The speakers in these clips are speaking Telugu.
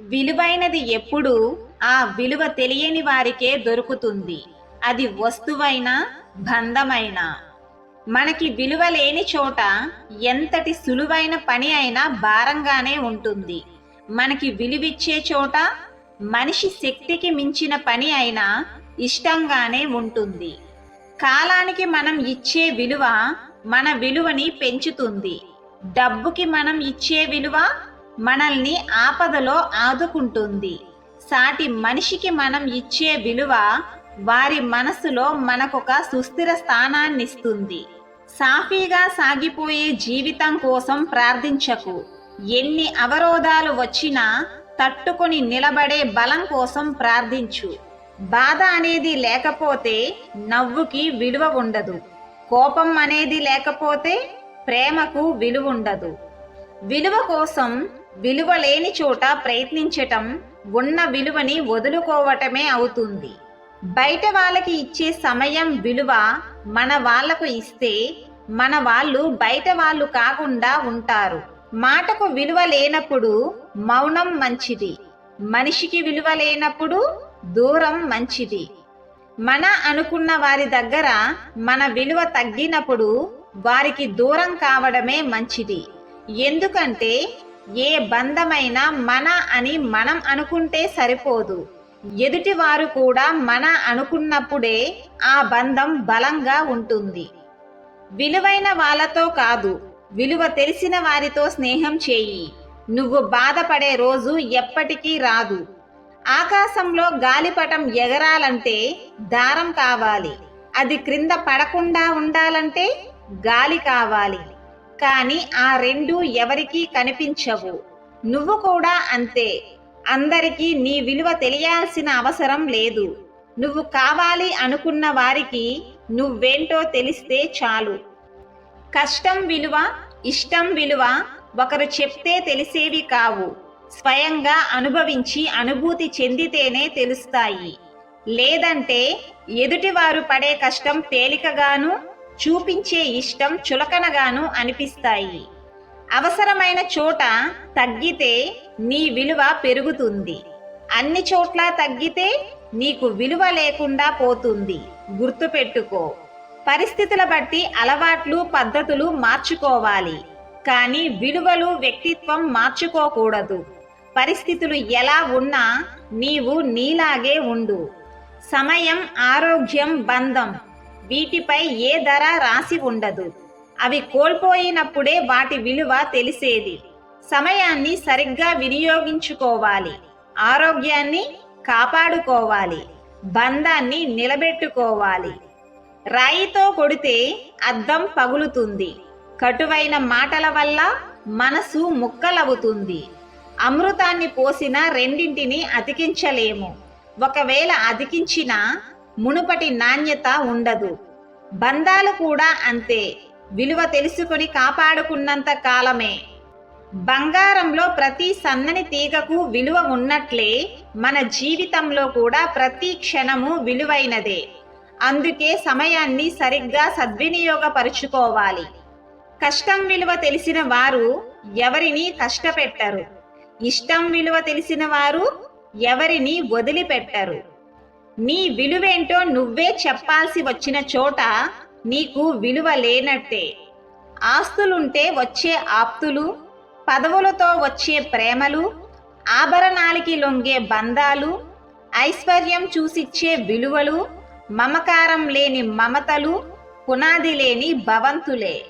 విలువైనది ఎప్పుడు ఆ విలువ తెలియని వారికే దొరుకుతుంది. అది వస్తువైనా బంధమైనా. మనకి విలువ లేని చోట ఎంతటి సులువైన పని అయినా భారంగానే ఉంటుంది. మనకి విలువిచ్చే చోట మనిషి శక్తికి మించిన పని అయినా ఇష్టంగానే ఉంటుంది. కాలానికి మనం ఇచ్చే విలువ మన విలువని పెంచుతుంది. డబ్బుకి మనం ఇచ్చే విలువ మనల్ని ఆపదలో ఆదుకుంటుంది. సాటి మనిషికి మనం ఇచ్చే విలువ వారి మనసులో మనకొక సుస్థిర స్థానాన్నిస్తుంది. సాఫీగా సాగిపోయే జీవితం కోసం ప్రార్థించకు. ఎన్ని అవరోధాలు వచ్చినా తట్టుకొని నిలబడే బలం కోసం ప్రార్థించు. బాధ అనేది లేకపోతే నవ్వుకి విలువ ఉండదు. కోపం అనేది లేకపోతే ప్రేమకు విలువ ఉండదు. విలువ కోసం విలువ లేని చోట ప్రయత్నించటం ఉన్న విలువని వదులుకోవటమే అవుతుంది. బయట వాళ్ళకి ఇచ్చే సమయం విలువ మన వాళ్ళకు ఇస్తే మన వాళ్ళు బయట వాళ్ళు కాకుండా ఉంటారు. మాటకు విలువ లేనప్పుడు మౌనం మంచిది. మనిషికి విలువ లేనప్పుడు దూరం మంచిది. మన అనుకున్న వారి దగ్గర మన విలువ తగ్గినప్పుడు వారికి దూరం కావడమే మంచిది. ఎందుకంటే ఏ బంధమైనా మన అని మనం అనుకుంటే సరిపోదు. ఎదుటివారు కూడా మన అనుకున్నప్పుడే ఆ బంధం బలంగా ఉంటుంది. విలువైన వాళ్ళతో కాదు విలువ తెలిసిన వారితో స్నేహం చేయి. నువ్వు బాధపడే రోజు ఎప్పటికీ రాదు. ఆకాశంలో గాలిపటం ఎగరాలంటే దారం కావాలి. అది క్రింద పడకుండా ఉండాలంటే గాలి కావాలి. కానీ ఆ రెండు ఎవరికీ కనిపించవు. నువ్వు కూడా అంతే. అందరికీ నీ విలువ తెలియాల్సిన అవసరం లేదు. నువ్వు కావాలి అనుకున్న వారికి నువ్వేంటో తెలిస్తే చాలు. కష్టం విలువ ఇష్టం విలువ ఒకరు చెప్తే తెలిసేవి కావు. స్వయంగా అనుభవించి అనుభూతి చెందితేనే తెలుస్తాయి. లేదంటే ఎదుటివారు పడే కష్టం తేలికగాను చూపించే ఇష్టం చులకనగాను అనిపిస్తాయి. అవసరమైన చోట తగ్గితే నీ విలువ పెరుగుతుంది. అన్ని చోట్ల తగ్గితే నీకు విలువ లేకుండా పోతుంది. గుర్తుపెట్టుకో. పరిస్థితుల బట్టి అలవాట్లు పద్ధతులు మార్చుకోవాలి. కానీ విలువలు వ్యక్తిత్వం మార్చుకోకూడదు. పరిస్థితులు ఎలా ఉన్నా నీవు నీలాగే ఉండు. సమయం ఆరోగ్యం బంధం. వీటిపై ఏ ధర రాసి ఉండదు. అవి కోల్పోయినప్పుడే వాటి విలువ తెలిసేది. సమయాన్ని సరిగ్గా వినియోగించుకోవాలి. ఆరోగ్యాన్ని కాపాడుకోవాలి. బంధాన్ని నిలబెట్టుకోవాలి. రాయితో కొడితే అద్దం పగులుతుంది. కటువైన మాటల వల్ల మనసు ముక్కలవుతుంది. అమృతాన్ని పోసిన రెండింటిని అతికించలేము. ఒకవేళ అతికించినా మునుపటి నాణ్యత ఉండదు. బంధాలు కూడా అంతే. విలువ తెలుసుకొని కాపాడుకున్నంత కాలమే. బంగారంలో ప్రతి సన్నని తీగకు విలువ ఉన్నట్లే మన జీవితంలో కూడా ప్రతి క్షణము విలువైనదే. అందుకే సమయాన్ని సరిగ్గా సద్వినియోగపరుచుకోవాలి. కష్టం విలువ తెలిసిన వారు ఎవరిని కష్టపెట్టరు. ఇష్టం విలువ తెలిసిన వారు ఎవరిని వదిలిపెట్టరు. నీ విలువేంటో నువ్వే చెప్పాల్సి వచ్చిన చోట నీకు విలువ లేనట్టే. ఆస్తులుంటే వచ్చే ఆప్తులు పదవులతో వచ్చే ప్రేమలు ఆభరణాలకి లొంగే బంధాలు ఐశ్వర్యం చూసిచ్చే విలువలు మమకారం లేని మమతలు పునాది లేని భవంతులే.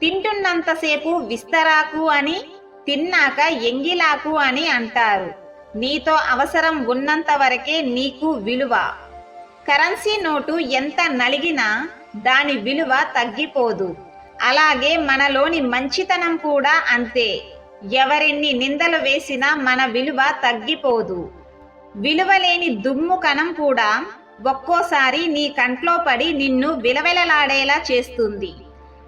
తింటున్నంతసేపు విస్తరాకు అని తిన్నాక ఎంగిలాకు అని అంటారు. నీతో అవసరం ఉన్నంత వరకే నీకు విలువ. కరెన్సీ నోటు ఎంత నలిగినా దాని విలువ తగ్గిపోదు. అలాగే మనలోని మంచితనం కూడా అంతే. ఎవరెన్ని నిందలు వేసినా మన విలువ తగ్గిపోదు. విలువలేని దుమ్ము కణం కూడా ఒక్కోసారి నీ కంట్లో పడి నిన్ను విలవిలలాడేలా చేస్తుంది.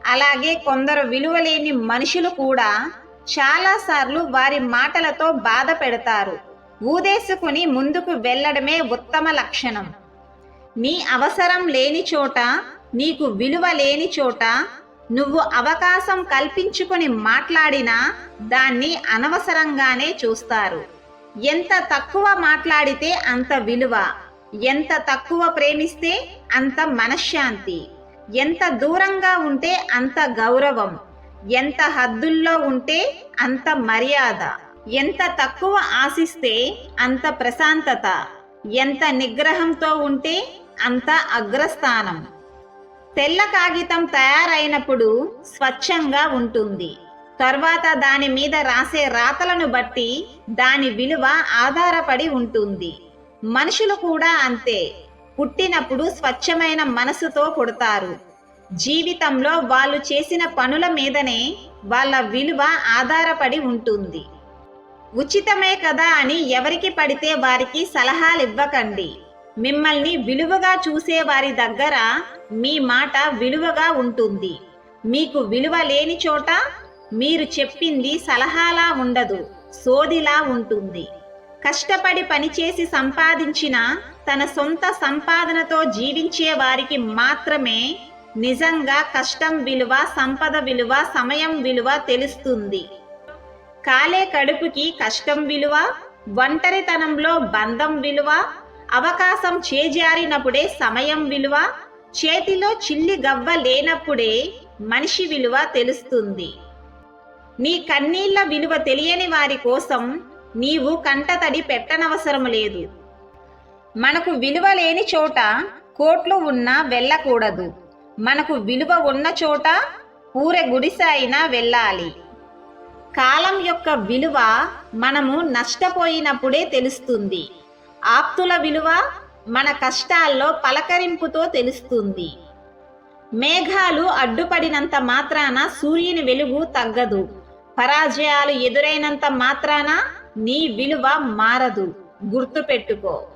అలాగే కొందరు విలువలేని మనుషులు కూడా చాలాసార్లు వారి మాటలతో బాధ పెడతారు. ఊదేసుకుని ముందుకు వెళ్ళడమే ఉత్తమ లక్షణం. నీ అవసరం లేని చోట నీకు విలువ లేని చోట నువ్వు అవకాశం కల్పించుకొని మాట్లాడినా దాన్ని అనవసరంగానే చూస్తారు. ఎంత తక్కువ మాట్లాడితే అంత విలువ ఎంత తక్కువ ప్రేమిస్తే అంత మనశ్శాంతి ఎంత దూరంగా ఉంటే అంత గౌరవం ఎంత హద్దుల్లో ఉంటే అంత మర్యాద. ఎంత తక్కువ ఆశిస్తే అంత ప్రశాంతత ఎంత నిగ్రహంతో ఉంటే అంత అగ్రస్థానం. తెల్ల కాగితం తయారైనప్పుడు స్వచ్ఛంగా ఉంటుంది. తర్వాత దాని మీద రాసే రాతలను బట్టి దాని విలువ ఆధారపడి ఉంటుంది. మనుషులు కూడా అంతే. పుట్టినప్పుడు స్వచ్ఛమైన మనసుతో పుడతారు. జీవితంలో వాళ్ళు చేసిన పనుల మీదనే వాళ్ళ విలువ ఆధారపడి ఉంటుంది. ఉచితమే కదా అని ఎవరికి పడితే వారికి సలహాలు ఇవ్వకండి మిమ్మల్ని విలువగా చూసే వారి దగ్గర మీ మాట విలువగా ఉంటుంది. మీకు విలువ లేని చోట మీరు చెప్పింది సలహాలా ఉండదు సోదిలా ఉంటుంది. కష్టపడి పనిచేసి సంపాదించిన తన సొంత సంపాదనతో జీవించే వారికి మాత్రమే నిజంగా కష్టం విలువ సంపద విలువ సమయం విలువ తెలుస్తుంది. కాలే కడుపుకి కష్టం విలువ ఒంటరితనంలో బంధం విలువ అవకాశం చేజారినప్పుడే సమయం విలువ చేతిలో చిల్లి గవ్వ లేనప్పుడే మనిషి విలువ తెలుస్తుంది. నీ కన్నీళ్ళ విలువ తెలియని వారి కోసం నీవు కంటతడి పెట్టనవసరం లేదు. మనకు విలువ లేని చోట కోట్లు ఉన్నా వెళ్ళకూడదు. మనకు విలువ ఉన్న చోట ఊరె గుడిసె అయినా వెళ్ళాలి. కాలం యొక్క విలువ మనము నష్టపోయినప్పుడే తెలుస్తుంది. ఆప్తుల విలువ మన కష్టాల్లో పలకరింపుతో తెలుస్తుంది. మేఘాలు అడ్డుపడినంత మాత్రాన సూర్యుని వెలుగు తగ్గదు. పరాజయాలు ఎదురైనంత మాత్రాన నీ విలువ మారదు. గుర్తుపెట్టుకో.